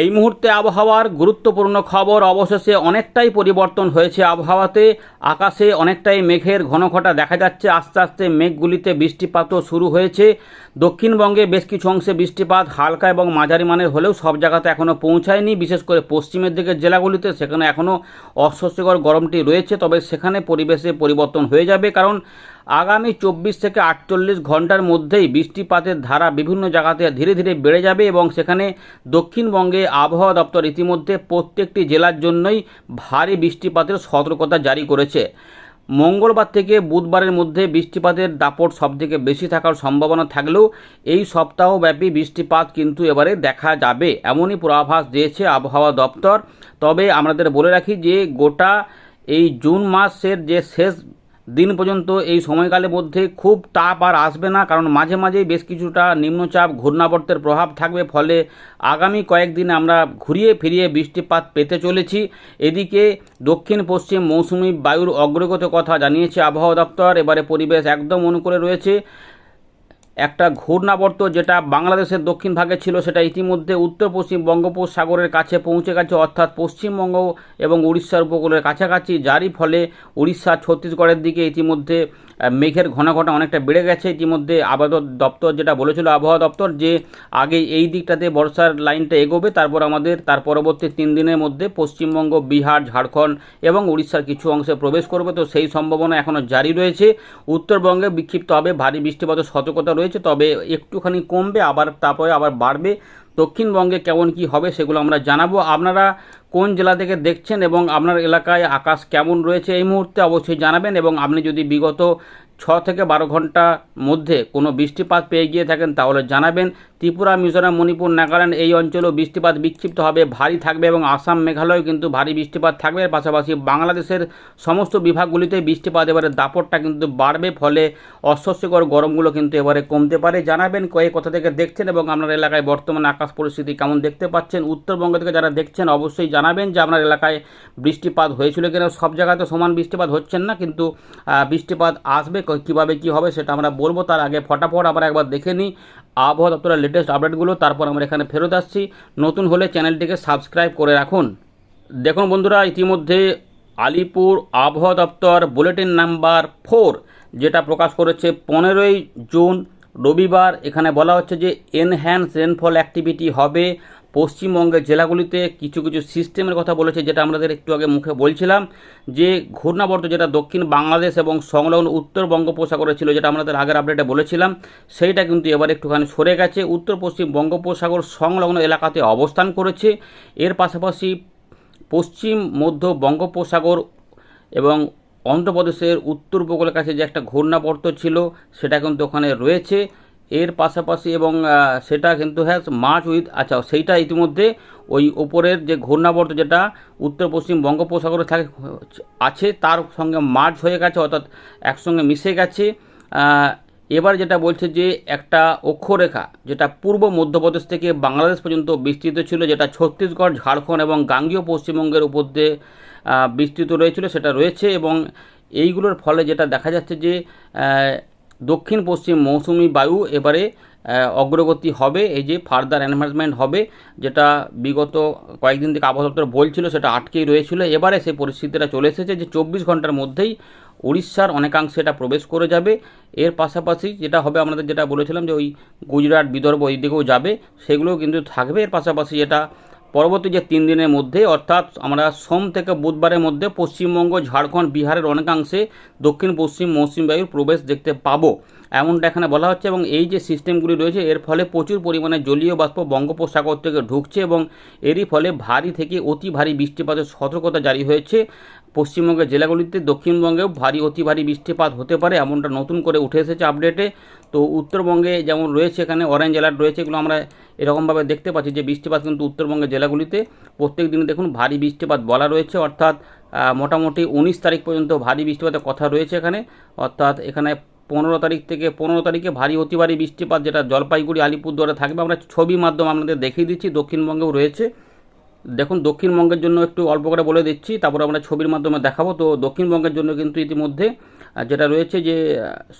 এই মুহূর্তে আবহাওয়ার গুরুত্বপূর্ণ খবর অবশেষে অনেকটাই পরিবর্তন হয়েছে আবহাওয়াতে। আকাশে অনেকটাই মেঘের ঘনঘটা দেখা যাচ্ছে। আস্তে আস্তে মেঘগুলিতে বৃষ্টিপাতও শুরু হয়েছে। দক্ষিণবঙ্গে বেশ কিছু অংশে বৃষ্টিপাত হালকা এবং মাঝারি মানের হলেও সব জায়গাতে এখনও পৌঁছায়নি। বিশেষ করে পশ্চিমের দিকের জেলাগুলিতে সেখানে এখনও অস্বস্তিকর গরমটি রয়েছে। তবে সেখানে পরিবেশে পরিবর্তন হয়ে যাবে কারণ আগামী চব্বিশ থেকে আটচল্লিশ ঘণ্টার মধ্যেই বৃষ্টিপাতের ধারা বিভিন্ন জায়গাতে ধীরে ধীরে বেড়ে যাবে এবং সেখানে দক্ষিণবঙ্গে আবহাওয়া দপ্তর ইতিমধ্যে প্রত্যেকটি জেলার জন্যই ভারী বৃষ্টিপাতের সতর্কতা জারি করেছে। মঙ্গলবার থেকে বুধবারের মধ্যে বৃষ্টিপাতের দাপট সবথেকে বেশি থাকার সম্ভাবনা থাকলেও এই সপ্তাহব্যাপী বৃষ্টিপাত কিন্তু এবারে দেখা যাবে, এমনই পূর্বাভাস দিয়েছে আবহাওয়া দপ্তর। তবে আমাদের বলে রাখি যে গোটা এই জুন মাসের যে শেষ দিন পর্যন্ত এই সময়কালের মধ্যে খুব তাপ আর আসবে না, কারণ মাঝে মাঝেই বেশ কিছুটা নিম্নচাপ, ঘূর্ণাবর্তের প্রভাব থাকবে। ফলে আগামী কয়েকদিন আমরা ঘুরিয়ে ফিরিয়ে বৃষ্টিপাত পেতে চলেছি। এদিকে দক্ষিণ পশ্চিম মৌসুমি বায়ুর অগ্রগত কথা জানিয়েছে আবহাওয়া দপ্তর। এবারে পরিবেশ একদম অনুকূলে রয়েছে। একটা ঘূর্ণাবর্ত যেটা বাংলাদেশের দক্ষিণ ভাগে ছিল, সেটা ইতিমধ্যে উত্তর পশ্চিম বঙ্গোপসাগরের কাছে পৌঁছে গেছে, অর্থাৎ পশ্চিমবঙ্গ এবং উড়িষ্যার উপকূলের কাছাকাছি। যারই ফলে উড়িষ্যা, ছত্তিশগড়ের দিকে ইতিমধ্যে মেঘের ঘনঘটা অনেকটা বেড়ে গেছে। ইতিমধ্যে আবহাওয়া দপ্তর যেটা বলেছিল আবহাওয়া দপ্তর যে আগে এই দিকটাতে বর্ষার লাইনটা এগোবে, তারপর আমাদের তার পরবর্তী তিন দিনের মধ্যে পশ্চিমবঙ্গ, বিহার, ঝাড়খণ্ড এবং উড়িষ্যার কিছু অংশে প্রবেশ করবে। তো সেই সম্ভাবনা এখনও জারি রয়েছে। উত্তরবঙ্গে বিক্ষিপ্ত হবে, ভারী বৃষ্টিপাতের সতর্কতা রয়েছে, তবে একটুখানি কমবে, আবার তারপরে আবার বাড়বে। দক্ষিণবঙ্গে কেমন কি হবে সেগুলো আমরা জানাব। আপনারা কোন জেলা থেকে দেখছেন এবং আপনার এলাকায় আকাশ কেমন রয়েছে এই মুহূর্তে অবশ্যই জানাবেন এবং আপনি যদি বিগত ছ থেকে বারো ঘণ্টা মধ্যে কোনো বৃষ্টিপাত পেয়ে গিয়ে থাকেন, তাহলে জানাবেন ত্রিপুরা, মিজোরাম, মণিপুর, নাগাল্যান্ড এই অঞ্চলেও বৃষ্টিপাত বিক্ষিপ্ত হবে, ভারী থাকবে এবং আসাম, মেঘালয়েও কিন্তু ভারী বৃষ্টিপাত থাকবে। পাশাপাশি বাংলাদেশের সমস্ত বিভাগগুলিতে বৃষ্টিপাত এবারে দাপটটা কিন্তু বাড়বে, ফলে অস্বস্তিকর গরমগুলো কিন্তু এবারে কমতে পারে। জানাবেন কয়েক কোথা থেকে দেখছেন এবং আপনার এলাকায় বর্তমানে আকাশ পরিস্থিতি কেমন দেখতে পাচ্ছেন। উত্তরবঙ্গ থেকে যারা দেখছেন অবশ্যই জানাবেন যে আপনার এলাকায় বৃষ্টিপাত হয়েছিল কিনা। সব জায়গাতে সমান বৃষ্টিপাত হচ্ছেন না, কিন্তু বৃষ্টিপাত আসবে কীভাবে কি হবে সেটা আমরা বলব। তার আগে ফটাফট আমরা একবার দেখে নিই আবহাওয়া দপ্তরের লেটেস্ট আপডেটগুলো তারপর আমরা এখানে ফেরত আসছি। নতুন হলে চ্যানেলটিকে সাবস্ক্রাইব করে রাখুন। দেখুন বন্ধুরা, ইতিমধ্যে আলিপুর আবহাওয়া দপ্তর বুলেটিন নাম্বার ফোর যেটা প্রকাশ করেছে পনেরোই জুন রবিবার। এখানে বলা হচ্ছে যে এনহ্যান্স রেনফল অ্যাক্টিভিটি হবে পশ্চিমবঙ্গের জেলাগুলিতে কিছু কিছু সিস্টেমের কথা বলেছে, যেটা আমাদের একটু আগে মুখে বলছিলাম, যে ঘূর্ণাবর্ত যেটা দক্ষিণ বাংলাদেশ এবং সংলগ্ন উত্তর বঙ্গোপসাগরে ছিল, যেটা আমাদের আগের আপডেটে বলেছিলাম, সেইটা কিন্তু এবার একটুখানি সরে গেছে। উত্তর পশ্চিম বঙ্গোপসাগর সংলগ্ন এলাকাতে অবস্থান করেছে। এর পাশাপাশি পশ্চিম, মধ্য বঙ্গোপসাগর এবং অন্ধ্রপ্রদেশের উত্তর উপকূলের কাছে যে একটা ঘূর্ণাবর্ত ছিল, সেটা কিন্তু ওখানে রয়েছে। এর পাশাপাশি এবং সেটা কিন্তু হ্যাঁ মার্চ উইথ আচ্ছা সেইটা ইতিমধ্যে ওই ওপরের যে ঘূর্ণাবর্ত যেটা উত্তর পশ্চিম বঙ্গোপসাগরে থাকে, আছে, তার সঙ্গে মার্চ হয়ে গেছে, অর্থাৎ একসঙ্গে মিশে গেছে। এবার যেটা বলছে যে একটা অক্ষরেখা, যেটা পূর্ব মধ্যপ্রদেশ থেকে বাংলাদেশ পর্যন্ত বিস্তৃত ছিল, যেটা ছত্তিশগড়, ঝাড়খণ্ড এবং গাঙ্গীয় পশ্চিমবঙ্গের উপর দিয়ে বিস্তৃত রয়েছিল, সেটা রয়েছে এবং এইগুলোর ফলে যেটা দেখা যাচ্ছে যে দক্ষিণ পশ্চিম মৌসুমি বায়ু এবারে অগ্রগতি হবে। এই যে ফার্দার এনভার্সমেন্ট হবে, যেটা বিগত কয়েকদিন থেকে আবহাওয়া দপ্তর বলছিল, সেটা আটকেই রয়েছিল। এবারে সেই পরিস্থিতিটা চলে এসেছে যে চব্বিশ ঘণ্টার মধ্যেই উড়িষ্যার অনেকাংশে এটা প্রবেশ করে যাবে। এর পাশাপাশি যেটা হবে, আমাদের যেটা বলেছিলাম যে ওই গুজরাট, বিদর্ভ ওই দিকেও যাবে, সেগুলোও কিন্তু থাকবে। এর পাশাপাশি এটা পরবর্তী যে তিন দিনের মধ্যে, অর্থাৎ আমরা সোম থেকে বুধবারের মধ্যে পশ্চিমবঙ্গ, ঝাড়খণ্ড, বিহারের অনেকাংশে দক্ষিণ, পশ্চিম, মৌসুমী বায়ুর প্রবেশ দেখতে পাবো। এমনটা এখানে বলা হচ্ছে এবং এই যে সিস্টেমগুলি রয়েছে, এর ফলে প্রচুর পরিমাণে জলীয় বাষ্প বঙ্গোপসাগর থেকে ঢুকছে এবং এরই ফলে ভারী থেকে অতি ভারী বৃষ্টিপাতের সতর্কতা জারি হয়েছে। পশ্চিমবঙ্গের জেলাগুলিতে দক্ষিণবঙ্গেও ভারী, অতি ভারী বৃষ্টিপাত হতে পারে, এমনটা নতুন করে উঠে এসেছে আপডেটে তো উত্তরবঙ্গে যেমন রয়েছে এখানে অরেঞ্জ অ্যালার্ট রয়েছে, এগুলো আমরা এরকমভাবে দেখতে পাচ্ছি যে বৃষ্টিপাত কিন্তু উত্তরবঙ্গের জেলাগুলিতে প্রত্যেক দিন দেখুন ভারী বৃষ্টিপাত বলা রয়েছে। অর্থাৎ মোটামুটি উনিশ তারিখ পর্যন্ত ভারী বৃষ্টিপাতের কথা রয়েছে এখানে। অর্থাৎ এখানে পনেরো তারিখ থেকে পনেরো তারিখে ভারী, অতি ভারী বৃষ্টিপাত যেটা জলপাইগুড়ি, আলিপুরদুয়ারে থাকবে। আমরা ছবির মাধ্যমে আপনাদের দেখিয়ে দিচ্ছি, দক্ষিণবঙ্গেও রয়েছে। দেখুন, দক্ষিণবঙ্গের জন্য একটু অল্প করে বলে দিচ্ছি, তারপর আমরা ছবির মাধ্যমে দেখাবো। তো দক্ষিণবঙ্গের জন্য কিন্তু ইতিমধ্যে যেটা রয়েছে যে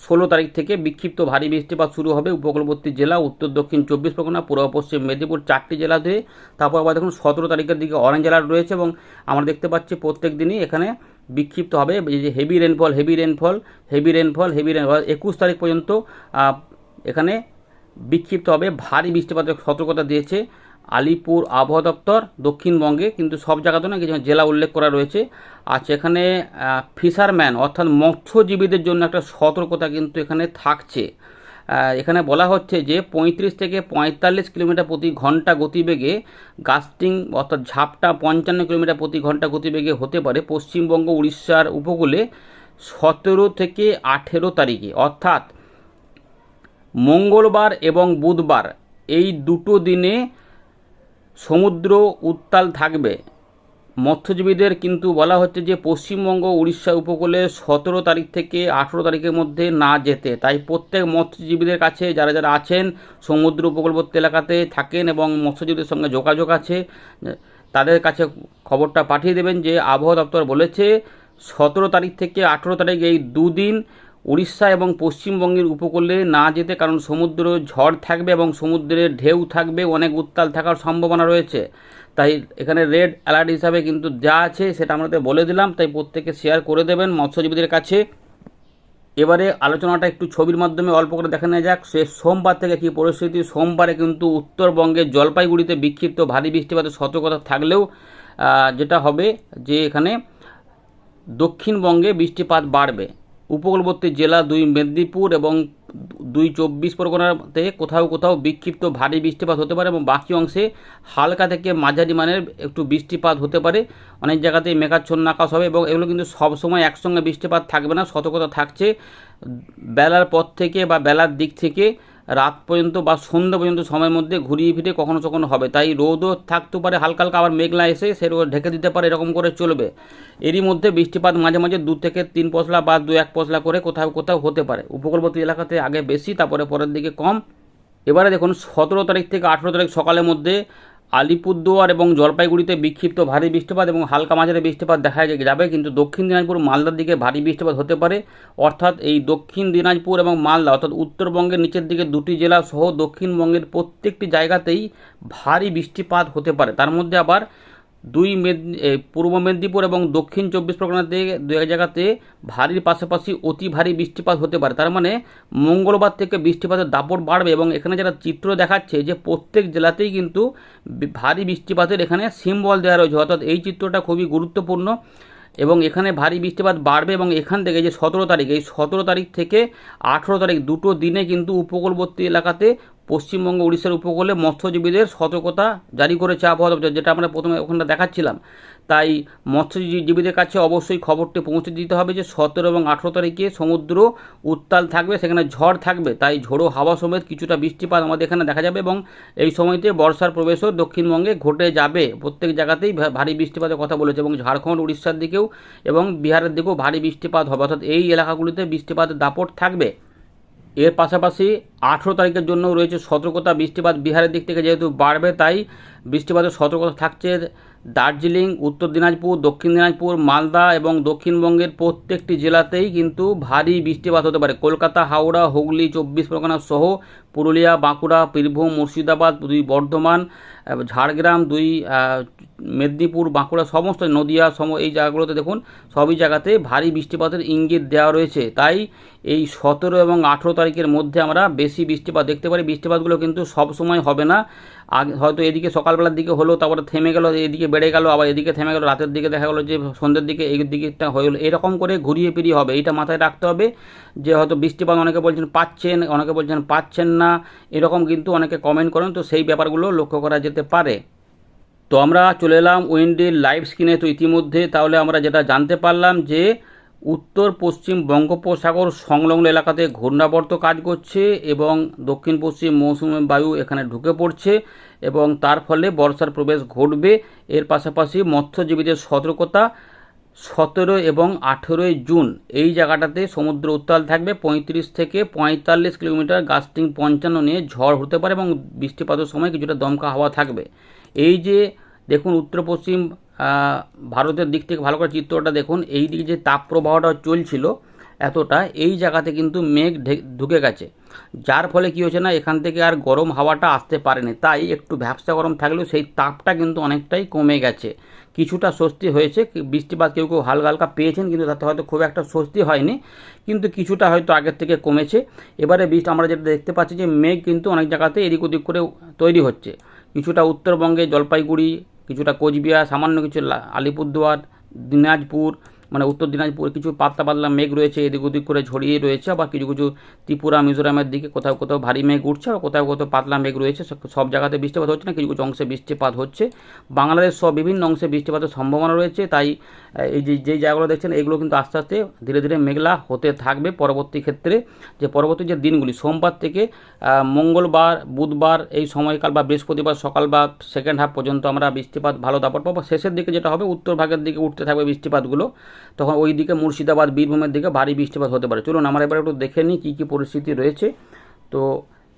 ষোলো তারিখ থেকে বিক্ষিপ্ত ভারী বৃষ্টিপাত শুরু হবে উপকূলবর্তী জেলা, উত্তর, দক্ষিণ, চব্বিশ পরগনা, পূর্ব, পশ্চিম মেদিনীপুর চারটি জেলাতে তারপর আবার দেখুন, সতেরো তারিখের দিকে অরেঞ্জ অ্যালার্ট রয়েছে এবং আমরা দেখতে পাচ্ছি প্রত্যেক দিনই এখানে বিক্ষিপ্ত হবে। যে heavy rainfall heavy rainfall heavy rainfall heavy rainfall একুশ তারিখ পর্যন্ত এখানে বিক্ষিপ্ত হবে, ভারী বৃষ্টিপাতের সতর্কতা দিয়েছে আলিপুর আবহাওয়া দপ্তর দক্ষিণবঙ্গে, কিন্তু সব জায়গাতে না কিছু জেলা উল্লেখ করা রয়েছে। আর সেখানে ফিশারম্যান অর্থাৎ মৎস্যজীবীদের জন্য একটা সতর্কতা কিন্তু এখানে থাকছে। এখানে বলা হচ্ছে যে পঁয়ত্রিশ থেকে পঁয়তাল্লিশ কিলোমিটার প্রতি ঘণ্টা গতিবেগে গাস্টিং অর্থাৎ ঝাপটা পঞ্চান্ন কিলোমিটার প্রতি ঘণ্টা গতিবেগে হতে পারে পশ্চিমবঙ্গ, উড়িষ্যার উপকূলে সতেরো থেকে আঠেরো তারিখে। অর্থাৎ মঙ্গলবার এবং বুধবার এই দুটো দিনে সমুদ্র উত্তাল থাকবে। মৎস্যজীবীদের কিন্তু বলা হচ্ছে যে পশ্চিমবঙ্গ উড়িষ্যা উপকূলে সতেরো তারিখ থেকে আঠেরো তারিখের মধ্যে না যেতে। তাই প্রত্যেক মৎস্যজীবীদের কাছে যারা যারা আছেন, সমুদ্র উপকূলবর্তী এলাকাতে থাকেন এবং মৎস্যজীবীদের সঙ্গে যোগাযোগ আছে, তাদের কাছে খবরটা পাঠিয়ে দেবেন যে আবহাওয়া দপ্তর বলেছে, সতেরো তারিখ থেকে আঠেরো তারিখ এই দুদিন উড়িষ্যা এবং পশ্চিমবঙ্গের উপকূলে না যেতে কারণ সমুদ্র ঝড় থাকবে এবং সমুদ্রের ঢেউ থাকবে, অনেক উত্তাল থাকার সম্ভাবনা রয়েছে। তাই এখানে রেড অ্যালার্ট হিসাবে কিন্তু যা আছে সেটা আমাদের বলে দিলাম, তাই প্রত্যেকে শেয়ার করে দেবেন মৎস্যজীবীদের কাছে। এবারে আলোচনাটা একটু ছবির মাধ্যমে অল্প করে দেখা নেওয়া যাক, সে সোমবার থেকে কী পরিস্থিতি। সোমবারে কিন্তু উত্তরবঙ্গের জলপাইগুড়িতে বিক্ষিপ্ত ভারী বৃষ্টিপাতের সতর্কতা থাকলেও যেটা হবে যে এখানে দক্ষিণবঙ্গে বৃষ্টিপাত বাড়বে। উপকূলবর্তী জেলা দুই মেদিনীপুর এবং দুই চব্বিশ পরগনাতে কোথাও কোথাও বিক্ষিপ্ত ভারী বৃষ্টিপাত হতে পারে এবং বাকি অংশে হালকা থেকে মাঝারি মানের একটু বৃষ্টিপাত হতে পারে। অনেক জায়গাতেই মেঘাচ্ছন্ন আকাশ হবে এবং এগুলো কিন্তু সবসময় একসঙ্গে বৃষ্টিপাত থাকবে না, সতর্কতা থাকছে। বেলার পর থেকে বা বেলার দিক থেকে রাত পর্যন্ত বা সন্ধ্যা পর্যন্ত সময়ের মধ্যে ঘুরিয়ে ফিরে কখনো কখনো হবে। তাই রোদও থাকতে পারে, হালকা হালকা আবার মেঘলা এসে সেরকম ঢেকে দিতে পারে, এরকম করে চলবে। এরই মধ্যে বৃষ্টিপাত মাঝে মাঝে দু থেকে তিন পশলা বা দু এক পশলা করে কোথাও কোথাও হতে পারে। উপকূলবর্তী এলাকাতে আগে বেশি, তারপরে পরের দিকে কম। এবারে দেখুন, সতেরো তারিখ থেকে আঠেরো তারিখ সকালের মধ্যে আলিপুরদুয়ার এবং জলপাইগুড়িতে বিক্ষিপ্ত ভারী বৃষ্টিপাত এবং হালকা মাঝারি বৃষ্টিপাত দেখা যাবে, কিন্তু দক্ষিণ দিনাজপুর মালদার দিকে ভারী বৃষ্টিপাত হতে পারে। অর্থাৎ এই দক্ষিণ দিনাজপুর এবং মালদা অর্থাৎ উত্তরবঙ্গের নিচের দিকে দুটি জেলা সহ দক্ষিণবঙ্গের প্রত্যেকটি জায়গাতেই ভারী বৃষ্টিপাত হতে পারে। তার মধ্যে আবার দুই পূর্ব মেদিনীপুর এবং দক্ষিণ চব্বিশ পরগনাতে দু এক জায়গাতে ভারীর পাশাপাশি অতি ভারী বৃষ্টিপাত হতে পারে। তার মানে মঙ্গলবার থেকে বৃষ্টিপাতের দাপট বাড়বে এবং এখানে যারা চিত্র দেখাচ্ছে যে প্রত্যেক জেলাতেই কিন্তু ভারী বৃষ্টিপাতের এখানে সিম্বল দেওয়া রয়েছে। অর্থাৎ এই চিত্রটা খুবই গুরুত্বপূর্ণ এবং এখানে ভারী বৃষ্টিপাত বাড়বে এবং এখান থেকে যে সতেরো তারিখ, এই সতেরো তারিখ থেকে আঠেরো তারিখ দুটো দিনে কিন্তু উপকূলবর্তী এলাকাতে পশ্চিমবঙ্গ, উড়িষ্যার উপকূলে মৎস্যজীবীদের সতর্কতা জারি করেছে আবহাওয়া দপ্তর, যেটা আমরা প্রথমে ওখানটা দেখাচ্ছিলাম। তাই মৎস্যজীবীদের কাছে অবশ্যই খবরটি পৌঁছে দিতে হবে যে সতেরো এবং আঠেরো তারিখে সমুদ্র উত্তাল থাকবে, সেখানে ঝড় থাকবে, তাই ঝোড়ো হাওয়া সমেত কিছুটা বৃষ্টিপাত আমাদের এখানে দেখা যাবে এবং এই সময়তে বর্ষার প্রবেশও দক্ষিণবঙ্গে ঘটে যাবে। প্রত্যেক জায়গাতেই ভারী বৃষ্টিপাতের কথা বলেছে এবং ঝাড়খণ্ড, উড়িষ্যার দিকেও এবং বিহারের দিকেও ভারী বৃষ্টিপাত হবে। অর্থাৎ এই এলাকাগুলিতে বৃষ্টিপাতের দাপট থাকবে। এর পাশাপাশি আঠেরো তারিখের জন্য রয়েছে সতর্কতা, বৃষ্টিপাত বিহারের দিক থেকে যেহেতু বাড়বে, তাই বৃষ্টিপাতের সতর্কতা থাকছে দার্জিলিং, উত্তর দিনাজপুর, দক্ষিণ দিনাজপুর, মালদা এবং দক্ষিণবঙ্গের প্রত্যেকটি জেলাতেই কিন্তু ভারী বৃষ্টিপাত হতে পারে। কলকাতা, হাওড়া, হুগলি, চব্বিশ পরগনা সহ পুরুলিয়া, বাঁকুড়া, বীরভূম, মুর্শিদাবাদ, দুই বর্ধমান ঝাড়গ্রাম, দুই মেদিনীপুর, বাঁকুড়া সমস্ত নদিয়া সম, এই জায়গাগুলোতে দেখুন, সবই জায়গাতে ভারী বৃষ্টিপাতের ইঙ্গিত দেওয়া রয়েছে। তাই এই সতেরো এবং আঠেরো তারিখের মধ্যে আমরা বেশি বৃষ্টিপাত, দেখতে পারি বৃষ্টিপাতগুলো কিন্তু সব সময় হবে না। হয়তো এদিকে সকালবেলার দিকে হলো, তারপরে থেমে গেল, এদিকে বেড়ে গেল, আবার এদিকে থেমে গেল, রাতের দিকে দেখা গেলো যে সন্ধ্যের দিকে এই দিকটা হয়ে গেলো। এরকম করে ঘুরিয়ে ফিরিয়ে হবে। এটা মাথায় রাখতে হবে যে হয়তো বৃষ্টিপাত অনেকে বলছেন পাচ্ছেন, অনেকে বলছেন পাচ্ছেন না। এরকম কিন্তু অনেকে কমেন্ট করেন, তো সেই ব্যাপারগুলো লক্ষ্য করা যেতে পারে। তো আমরা চলে এলাম উইন্ডির লাইভ স্ক্রিনে তো ইতিমধ্যে তাহলে আমরা যেটা জানতে পারলাম যে উত্তর, পশ্চিম বঙ্গোপসাগর সংলগ্ন এলাকাতে ঘূর্ণাবর্ত কাজ করছে এবং দক্ষিণ পশ্চিম মৌসুমী বায়ু এখানে ঢুকে পড়ছে এবং তার ফলে বর্ষার প্রবেশ ঘটবে। এর পাশাপাশি মৎস্যজীবীদের সতর্কতা সতেরো এবং আঠেরোই জুন এই জায়গাটাতে সমুদ্র উত্তাল থাকবে। পঁয়ত্রিশ থেকে পঁয়তাল্লিশ কিলোমিটার গাস্টিং পঞ্চান্ন নিয়ে ঝড় হতে পারে এবং বৃষ্টিপাতের সময় কিছুটা দমকা হাওয়া থাকবে। এই যে দেখুন উত্তর, পশ্চিম ভারতের দিক থেকে ভালো করে চিত্রটা দেখুন। এই দিকে যে তাপপ্রবাহটা চলছিল এতটা, এই জায়গাতে কিন্তু মেঘ ঢুকে গেছে। যার ফলে কী হচ্ছে না, এখান থেকে আর গরম হাওয়াটা আসতে পারেনি। তাই একটু ভ্যাবসা গরম থাকলেও সেই তাপটা কিন্তু অনেকটাই কমে গেছে। কিছুটা স্বস্তি হয়েছে বৃষ্টিপাত কেউ কেউ হালকা হালকা পেয়েছেন, কিন্তু তাতে হয়তো খুব একটা স্বস্তি হয়নি। কিন্তু কিছুটা হয়তো আগের থেকে কমেছে। এবারে বৃষ্টি, আমরা যেটা দেখতে পাচ্ছি যে মেঘ কিন্তু অনেক জায়গাতে এদিক ওদিক করে তৈরি হচ্ছে। কিছুটা উত্তরবঙ্গে জলপাইগুড়ি কিছুটা কোচবিহার সামান্য কিছু আলিপুরদুয়ার দিনাজপুর মানে উত্তর দিনাজপুর কিছু পাতলা পাতলা মেঘ রয়েছে, এদিক ওদিক করে ছড়িয়ে রয়েছে আবার কিছু কিছু ত্রিপুরা, মিজোরামের দিকে কোথাও কোথাও ভারী মেঘ উঠছে আর কোথাও কোথাও পাতলা মেঘ রয়েছে, সব জায়গাতে বৃষ্টিপাত হচ্ছে না, কিছু কিছু অংশে বৃষ্টিপাত হচ্ছে। বাংলাদেশ সব বিভিন্ন অংশে বৃষ্টিপাতের সম্ভাবনা রয়েছে, তাই, এই যে যেই জায়গাগুলো দেখছেন এগুলো কিন্তু আস্তে আস্তে ধীরে ধীরে মেঘলা হতে থাকবে পরবর্তী ক্ষেত্রে। যে পরবর্তী যে দিনগুলি, সোমবার থেকে মঙ্গলবার, বুধবার এই সময়কাল বা বৃহস্পতিবার সকাল বা সেকেন্ড হাফ পর্যন্ত আমরা বৃষ্টিপাত, ভালো দাপট পাবো। শেষের দিকে যেটা হবে, উত্তর ভাগের দিকে উঠতে থাকবে বৃষ্টিপাতগুলো। তখন ওই দিকে মুর্শিদাবাদ, বীরভূমের দিকে ভারী বৃষ্টিপাত হতে পারে। চলুন আমরা এবার একটু দেখে নিই কী কী পরিস্থিতি রয়েছে। তো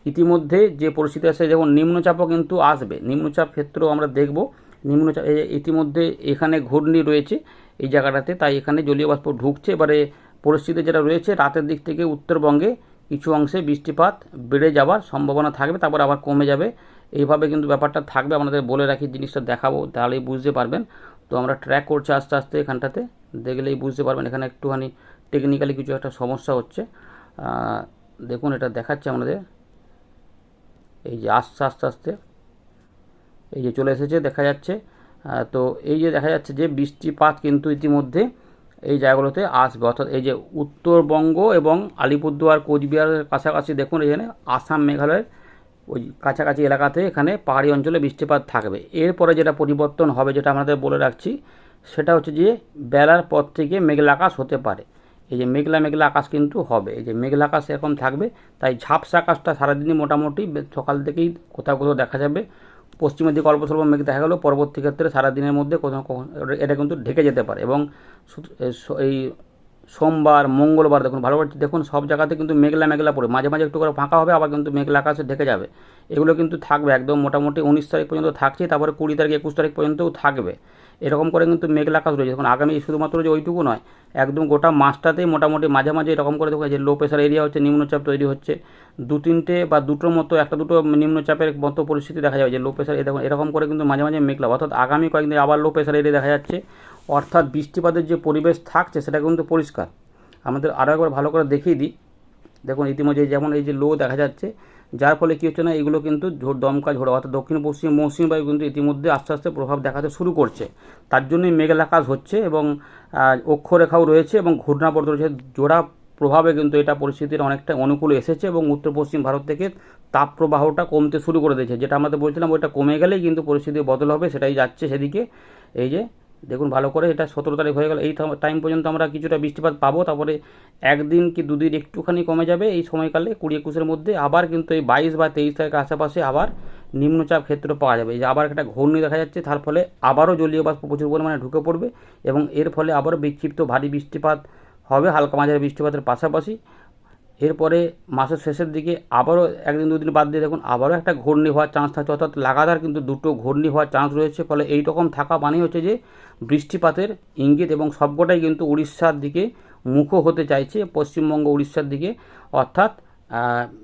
ইতিমধ্যে যে পরিস্থিতি আছে, যেমন নিম্নচাপও কিন্তু আসবে। নিম্নচাপ ক্ষেত্রেও আমরা দেখব। নিম্নচাপ ইতিমধ্যে এখানে ঘূর্ণি রয়েছে এই জায়গাটাতে, তাই এখানে জলীয় বাষ্প ঢুকছে। এবারে পরিস্থিতি যেটা রয়েছে, রাতের দিক থেকে উত্তরবঙ্গে কিছু অংশে বৃষ্টিপাত বেড়ে যাওয়ার সম্ভাবনা থাকবে, তারপর আবার কমে যাবে। এইভাবে কিন্তু ব্যাপারটা থাকবে। আপনাদের বলে রাখি, জিনিসটা দেখাবো, তাহলেই বুঝতে পারবেন। তো আমরা ট্র্যাক করছি আস্তে আস্তে এখানটাতে। দেখলেই বুঝতে পারবেন, এখানে একটুখানি টেকনিক্যালি কিছু একটা সমস্যা হচ্ছে। দেখুন, এটা দেখাচ্ছে আমাদের। এই যে আস্তে আস্তে আস্তে, এই যে চলে এসেছে, দেখা যাচ্ছে। তো এই যে দেখা যাচ্ছে যে বৃষ্টিপাত কিন্তু ইতিমধ্যে এই জায়গাগুলোতে আসবে। অর্থাৎ এই যে উত্তরবঙ্গ এবং আলিপুরদুয়ার, কোচবিহারের কাছাকাছি দেখুন, এখানে আসাম, মেঘালয়ের ওই কাছাকাছি এলাকাতে এখানে পাহাড়ি অঞ্চলে বৃষ্টিপাত থাকবে। এরপরে যেটা পরিবর্তন হবে, যেটা আমাদের বলে রাখছি সেটা হচ্ছে যে বেলার পর থেকে মেঘলা আকাশ হতে পারে। এই যে মেঘলা মেঘলা আকাশ কিন্তু হবে। এই যে মেঘলা আকাশ এরকম থাকবে, তাই ঝাপসা আকাশটা সারাদিনই মোটামুটি সকাল থেকেই কোথাও কোথাও দেখা যাবে। পশ্চিমের দিকে অল্প স্বল্প মেঘ দেখা গেলো পরবর্তী ক্ষেত্রে সারাদিনের মধ্যে কোথাও এটা কিন্তু ঢেকে যেতে পারে। এবং এই সোমবার, মঙ্গলবার দেখুন, ভালো করে দেখুন, সব জায়গাতে কিন্তু মেঘলা মেঘলা পড়ে মাঝে মাঝে একটু করে ফাঁকা হবে, আবার কিন্তু মেঘলা আকাশে ঢেকে যাবে। এগুলো কিন্তু থাকবে একদম মোটামুটি উনিশ তারিখ পর্যন্ত থাকছে, তারপরে কুড়ি তারিখ, একুশ তারিখ পর্যন্তও থাকবে। এরকম করে কিন্তু মেঘলা আকাশ রয়েছে। দেখুন, আগামী শুধুমাত্র যে ওইটুকু নয়, একদম গোটা মাসটাতেই মোটামুটি মাঝে মাঝে এরকম করে এই যে লো প্রেশার এরিয়া হচ্ছে, নিম্নচাপ তৈরি হচ্ছে। দু তিনটে বা দুটোর মতো, একটা দুটো নিম্নচাপের মতো পরিস্থিতি দেখা যাবে যে লো প্রেশার দেখুন, এরকম করে কিন্তু মাঝে মাঝে মেঘলা। অর্থাৎ আগামী কয়েকদিন আবার লো প্রেশার এরিয়া দেখা যাচ্ছে। অর্থাৎ বৃষ্টিপাতের যে পরিবেশ থাকছে, সেটা কিন্তু পরিষ্কার। আমাদের আরও একবার ভালো করে দেখিয়ে দিই। দেখুন, ইতিমধ্যে যেমন এই যে লো দেখা যাচ্ছে, যার ফলে কী হচ্ছে না, এগুলো কিন্তু ঝোড় দমকা ঝোড়ো, অর্থাৎ দক্ষিণ পশ্চিম মৌসুমী বায়ু কিন্তু ইতিমধ্যে আস্তে আস্তে প্রভাব দেখাতে শুরু করছে। তার জন্যই মেঘলা আকাশ হচ্ছে এবং অক্ষরেখাও রয়েছে এবং ঘূর্ণাবর্ত রয়েছে। জোড়া প্রভাবে কিন্তু এটা পরিস্থিতির অনেকটা অনুকূলে এসেছে এবং উত্তর পশ্চিম ভারত থেকে তাপ প্রবাহটা কমতে শুরু করে দিয়েছে। যেটা আমাদের বলছিলাম, ওইটা কমে গেলেই কিন্তু পরিস্থিতি বদল হবে, সেটাই যাচ্ছে সেদিকে। এই যে দেখুন, ভালো করে এটা সতেরো তারিখ হয়ে গেল। এই টাইম পর্যন্ত আমরা কিছুটা বৃষ্টিপাত পাবো, তারপরে একদিন কি দুদিন একটুখানি কমে যাবে এই সময়কালে, কুড়ি একুশের মধ্যে। আবার কিন্তু এই বাইশ বা তেইশ তারিখের আশেপাশে আবার নিম্নচাপ ক্ষেত্র পাওয়া যাবে। যে আবার একটা ঘূর্ণি দেখা যাচ্ছে, তার ফলে আবারও জলীয় বাষ্প প্রচুর পরিমাণে ঢুকে পড়বে এবং এর ফলে আবারও বিক্ষিপ্ত ভারী বৃষ্টিপাত হবে, হালকা মাঝারি বৃষ্টিপাতের পাশাপাশি। এরপরে মাসের শেষের দিকে আবারও একদিন দুদিন বাদ দিয়ে দেখুন, আবারও একটা ঘূর্ণি হওয়ার চান্স থাকছে। অর্থাৎ লাগাতার কিন্তু দুটো ঘূর্ণি হওয়ার চান্স রয়েছে। ফলে এই রকম থাকা মানেই হচ্ছে যে, বৃষ্টিপাতের ইঙ্গিত এবং সবকটাই কিন্তু উড়িষ্যার দিকে মুখো হতে চাইছে, পশ্চিমবঙ্গ উড়িষ্যার দিকে। অর্থাৎ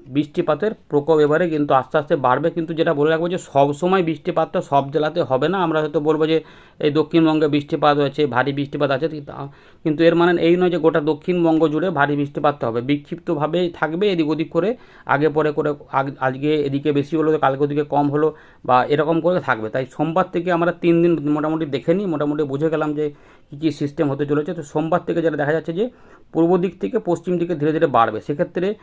বৃষ্টিপাতের প্রকোপ এবারে কিন্তু আস্তে আস্তে বাড়বে। কিন্তু যেটা বলে রাখব যে সব সময় বৃষ্টিপাতটা সব জেলাতে হবে না। আমরা হয়তো বলব যে, এই দক্ষিণবঙ্গে বৃষ্টিপাত হয়েছে, ভারী বৃষ্টিপাত আছে, কিন্তু- এর মানে এই নয় যে, গোটা দক্ষিণবঙ্গ জুড়ে ভারী বৃষ্টিপাতটা হবে। বিক্ষিপ্তভাবেই থাকবে, এদিক ওদিক করে, আগে পরে করে আজকে এদিকে বেশি হলো, কালকে ওদিকে কম হলো, বা এরকম করে থাকবে। তাই সোমবার থেকে আমরা তিন দিন মোটামুটি দেখে নিই, মোটামুটি বুঝে গেলাম যে, কী কী সিস্টেম হতে চলেছে। তো সোমবার থেকে যেটা দেখা যাচ্ছে যে, পূর্ব দিক থেকে পশ্চিম দিকে ধীরে ধীরে বাড়বে। সেক্ষেত্রে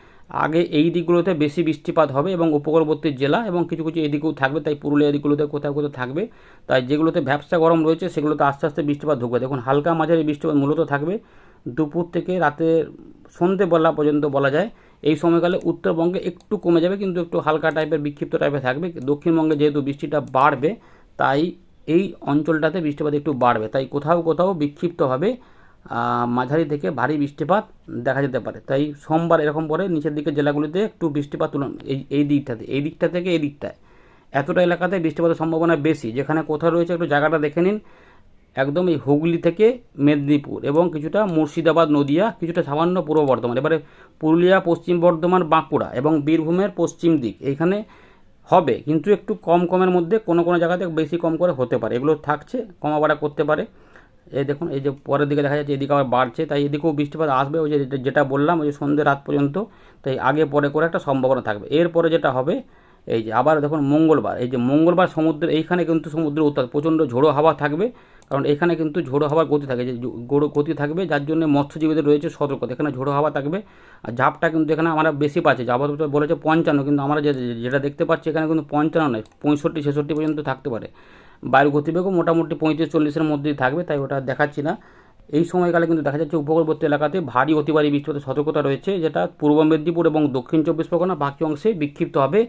আগে এই দিকগুলোতে বেশি বৃষ্টিপাত হবে এবং উপকূলবর্তী জেলা এবং কিছু কিছু এদিকেও থাকবে, তাই পুরুলিয়া এদিকগুলোতে কোথাও কোথাও থাকবে। তাই যেগুলোতে ব্যবসা গরম রয়েছে সেগুলোতে আস্তে আস্তে বৃষ্টিপাত ঢুকবে। দেখুন, হালকা মাঝারি বৃষ্টিপাত মূলত থাকবে দুপুর থেকে রাতে সন্ধেবেলা পর্যন্ত বলা যায়। এই সময়কালে উত্তরবঙ্গে একটু কমে যাবে, কিন্তু একটু হালকা টাইপের বিক্ষিপ্ত টাইপের থাকবে। দক্ষিণবঙ্গে যেহেতু বৃষ্টিটা বাড়বে, তাই এই অঞ্চলটাতে বৃষ্টিপাত একটু বাড়বে। তাই কোথাও কোথাও বিক্ষিপ্তভাবে মাঝারি থেকে ভারী বৃষ্টিপাত দেখা যেতে পারে। তাই সোমবার এরকম পরে নিচের দিকের জেলাগুলিতে একটু বৃষ্টিপাত তুলন এই এই দিকটাতে, এই দিকটা থেকে এই দিকটায়। এতটা এলাকাতে বৃষ্টিপাতের সম্ভাবনা বেশি। যেখানে কোথাও রয়েছে একটু জায়গাটা দেখে নিন। একদম এই হুগলি থেকে মেদিনীপুর এবং কিছুটা মুর্শিদাবাদ, নদিয়া, কিছুটা সামান্য পূর্ব বর্ধমান। এবারে পুরুলিয়া, পশ্চিম বর্ধমান, বাঁকুড়া এবং বীরভূমের পশ্চিম দিক। এইখানে হবে, কিন্তু একটু কম কমের মধ্যে কোনো কোনো জায়গাতে বেশি কম করে হতে পারে। এগুলো থাকছে কমা বাড়া করতে পারে। এই দেখুন, এই যে পরের দিকে দেখা যাচ্ছে, এদিকে আবার বাড়ছে। তাই এদিকেও বৃষ্টিপাত আসবে, ওই যে যেটা- বললাম, ওই যে সন্ধ্যে রাত পর্যন্ত। তাই আগে পরে করে একটা সম্ভাবনা থাকবে। এরপরে যেটা হবে, এই যে আবার দেখুন মঙ্গলবার। এই যে মঙ্গলবার সমুদ্রের, এইখানে কিন্তু সমুদ্রের উত্তাপ, প্রচণ্ড ঝোড়ো হাওয়া থাকবে। কারণ এখানে কিন্তু ঝোড়ো হাওয়ার গতি থাকে, যে গোড়ো গতি থাকবে, যার জন্য মৎস্যজীবীদের রয়েছে সতর্কতা এখানে ঝোড়ো হাওয়া থাকবে। আর ঝাপটা কিন্তু এখানে আমরা বেশি পাচ্ছি। জাবাদটা বলেছে পঞ্চান্ন, কিন্তু আমরা যেটা দেখতে পাচ্ছি, এখানে কিন্তু পঞ্চান্ন নয়, পঁয়ষট্টি, ছেষট্টি পর্যন্ত থাকতে পারে। বায়ুর গতিবেগও মোটামুটি পঁয়ত্রিশ চল্লিশের মধ্যেই থাকবে, তাই ওটা দেখাচ্ছি না। এই সময়কালে কিন্তু দেখা যাচ্ছে উপকূলবর্তী এলাকাতে ভারী অতিবারী বৃষ্টিপাতের সতর্কতা রয়েছে, যেটা পূর্ব মেদিনীপুর এবং দক্ষিণ চব্বিশ পরগনা বাকি অংশে বিক্ষিপ্ত হবে।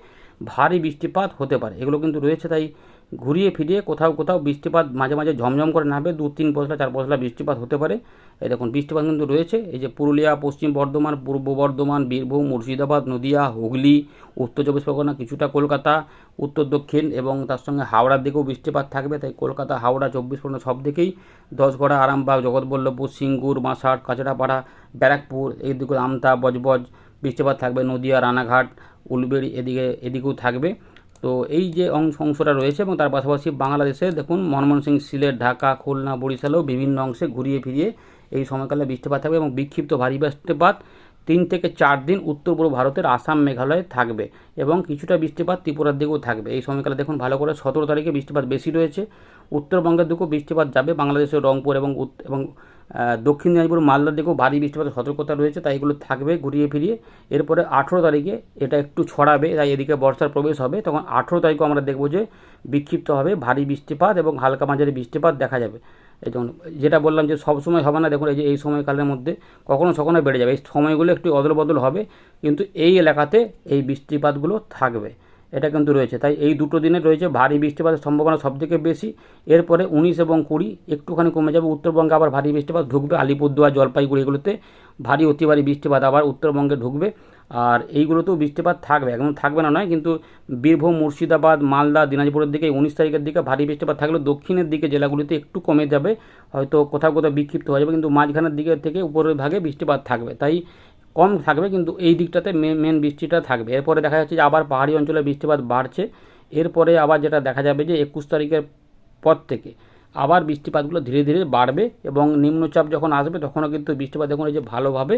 ভারী বৃষ্টিপাত হতে পারে, এগুলো কিন্তু রয়েছে, তাই ঘুরিয়ে ফিরিয়ে কোথাও কোথাও বৃষ্টিপাত মাঝে মাঝে ঝমঝম করে নামবে, দু, তিন পশলা, চার পশলা বৃষ্টিপাত হতে পারে। এই দেখুন, বৃষ্টিপাত কিন্তু রয়েছে। এই যে পুরুলিয়া, পশ্চিম বর্ধমান, পূর্ব বর্ধমান, বীরভূম, মুর্শিদাবাদ, নদিয়া, হুগলি, উত্তর চব্বিশ পরগনা, কিছুটা কলকাতা, উত্তর দক্ষিণ এবং তার সঙ্গে হাওড়ার দিকেও বৃষ্টিপাত থাকবে। তাই কলকাতা, হাওড়া, চব্বিশ পরগনা সব দিকেই দশগড়া, আরামবাগ, জগৎবল্লভপুর, সিঙ্গুর মাসাট কাছড়াপাড়া ব্যারাকপুর এইদিকে আমতা, বজবজ বৃষ্টিপাত থাকবে। নদিয়া, রানাঘাট, উলবেড়ি এদিকে, এদিকেও থাকবে। তো এই যে অংশ অংশটা রয়েছে এবং তার পাশাপাশি বাংলাদেশে দেখুন ময়মনসিংহ সিলেট, ঢাকা, খুলনা, বরিশালেও বিভিন্ন অংশে ঘুরিয়ে ফিরিয়ে এই সময়কালে বৃষ্টিপাত থাকবে এবং বিক্ষিপ্ত ভারী বৃষ্টিপাত তিন থেকে চার দিন উত্তর পূর্ব ভারতের আসাম মেঘালয়ে থাকবে এবং কিছুটা বৃষ্টিপাত ত্রিপুরার দিকেও থাকবে। এই সময়কালে দেখুন ভালো করে সতেরো তারিখে বৃষ্টিপাত বেশি রয়েছে। উত্তরবঙ্গের দিকেও বৃষ্টিপাত যাবে। বাংলাদেশের রংপুর এবং এবং দক্ষিণ দিনাজপুর মালদার দিকেও ভারী বৃষ্টিপাতের সতর্কতা রয়েছে, তাই এগুলো থাকবে ঘুরিয়ে ফিরিয়ে। এরপরে আঠেরো তারিখে এটা একটু ছড়াবে, তাই এদিকে বর্ষার প্রবেশ হবে। তখন আঠেরো তারিখও আমরা দেখব যে বিক্ষিপ্ত হবে, ভারী বৃষ্টিপাত এবং হালকা মাঝারি বৃষ্টিপাত দেখা যাবে। এই যেমন যেটা বললাম যে সব সময় হবে না, দেখুন এই যে এই সময়কালের মধ্যে কখনো কখনো বেড়ে যাবে। এই সময়গুলো একটু অদল বদল হবে, কিন্তু এই এলাকাতে এই বৃষ্টিপাতগুলো থাকবে। এটা কিন্তু রয়েছে। তাই এই দুটো দিনে রয়েছে ভারী বৃষ্টিপাতের সম্ভাবনা সবথেকে বেশি। এরপরে উনিশ এবং কুড়ি একটুখানি কমে যাবে। উত্তরবঙ্গে আবার ভারী বৃষ্টিপাত ঢুকবে। আলিপুরদুয়ার, জলপাইগুড়ি এগুলোতে ভারী, অতি ভারী বৃষ্টিপাত আবার উত্তরবঙ্গে ঢুকবে। আর এইগুলোতেও বৃষ্টিপাত থাকবে। একদম থাকবে না, নয়, কিন্তু বীরভূম, মুর্শিদাবাদ, মালদা, দিনাজপুরের দিকে উনিশ তারিখের দিকে ভারী বৃষ্টিপাত থাকলেও দক্ষিণের দিকে জেলাগুলিতে একটু কমে যাবে। হয়তো কোথাও কোথাও বিক্ষিপ্ত হয়ে যাবে, কিন্তু মাঝখানের দিকের থেকে উপরের ভাগে বৃষ্টিপাত থাকবে। তাই কম থাকবে, কিন্তু এই দিকটাতে মেন বৃষ্টিটা থাকবে। এরপরে দেখা যাচ্ছে যে আবার পাহাড়ি অঞ্চলে বৃষ্টিপাত বাড়ছে। এরপরে আবার যেটা দেখা যাবে যে একুশ তারিখের পর থেকে আবার বৃষ্টিপাতগুলো ধীরে ধীরে বাড়বে এবং নিম্নচাপ যখন আসবে, তখনও কিন্তু বৃষ্টিপাত দেখুন এই যে ভালোভাবে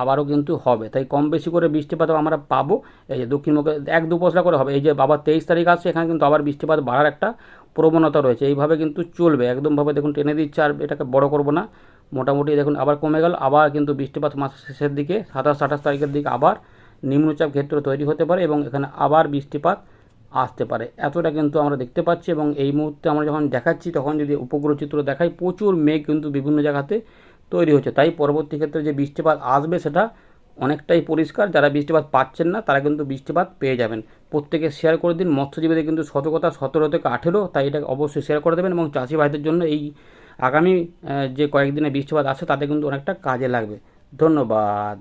আবারও কিন্তু হবে। তাই কম বেশি করে বৃষ্টিপাত আমরা পাবো। এই যে দক্ষিণমুখে এক দু পশলা করে হবে। এই যে আবার তেইশ তারিখ আসছে, এখানে কিন্তু আবার বৃষ্টিপাত বাড়ার একটা প্রবণতা রয়েছে। এইভাবে কিন্তু চলবে। একদমভাবে দেখুন টেনে দিচ্ছে, আর এটাকে বড় করব না। মোটামুটি দেখুন আবার কমে গেল, আবার কিন্তু বৃষ্টিপাত মাসের শেষের দিকে, সাতাশ, আঠাশ তারিখের দিকে আবার নিম্নচাপ ক্ষেত্র তৈরি হতে পারে এবং এখানে আবার বৃষ্টিপাত আসতে পারে। এতটা কিন্তু আমরা দেখতে পাচ্ছি এবং এই মুহূর্তে আমরা যখন দেখাচ্ছি, তখন যদি উপগ্রহ চিত্র দেখাই, প্রচুর মেঘ কিন্তু বিভিন্ন জায়গাতে তৈরি হচ্ছে। তাই পরবর্তী ক্ষেত্রে যে বৃষ্টিপাত আসবে, সেটা অনেকটাই পরিষ্কার। যারা বৃষ্টিপাত পাচ্ছেন না, তারা কিন্তু বৃষ্টিপাত পেয়ে যাবেন। প্রত্যেকে শেয়ার করে দিন। মৎস্যজীবীদের কিন্তু সতর্কতা সতেরো থেকে আঠেরো, তাই এটা অবশ্যই শেয়ার করে দেবেন এবং চাষি ভাইদের জন্য এই আগামী যে কয়েকদিনে বৃষ্টিপাত আসে তাতে কিন্তু অনেকটা কাজে লাগবে। ধন্যবাদ।